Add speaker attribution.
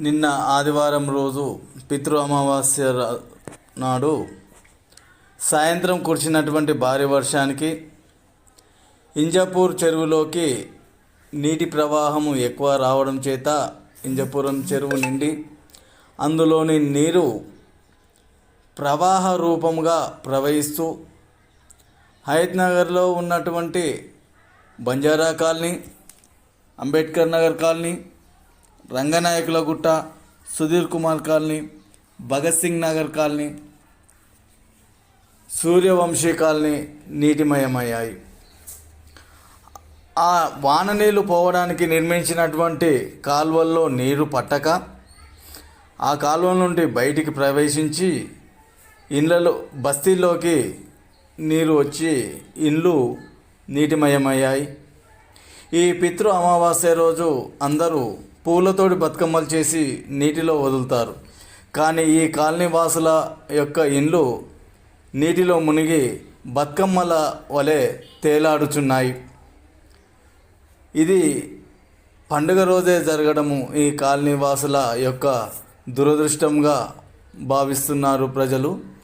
Speaker 1: నిన్న ఆదివారం రోజు పితృ అమావాస్య రా- నాడు సాయంత్రం కురిసినటువంటి భారీ వర్షానికి ఇంజపూర్ చెరువులోకి నీటి ప్రవాహము ఎక్కువ రావడం చేత ఇంజపురం చెరువు నిండి అందులోని నీరు ప్రవాహ రూపంగా ప్రవహిస్తూ హయత్నగర్లో ఉన్నటువంటి Banjara colony Ambedkar Nagar colony Ranganayakula Gutta Sudheer Kumar colony Bhagat Singh Nagar colony Suryavanshi colony నీటిమయమయ్యాయి. ఆ వాన నీళ్ళు పోవడానికి నిర్మించినటువంటి కాలువల్లో నీరు పట్టక ఆ కాలువ నుండి బయటికి ప్రవేశించి ఇండ్లలో బస్తీల్లోకి నీరు వచ్చి ఇండ్లు నీటిమయమయ్యాయి. ఈ పితృ అమావాస్య రోజు అందరూ పూలతోటి బతుకమ్మలు చేసి నీటిలో వదులుతారు. కానీ ఈ కాలనీ వాసుల యొక్క ఇండ్లు నీటిలో మునిగి బతుకమ్మల వలె తేలాడుచున్నాయి. ఇది పండుగ రోజే జరగడము ఈ కాలనీ వాసుల యొక్క దురదృష్టంగా భావిస్తున్నారు ప్రజలు.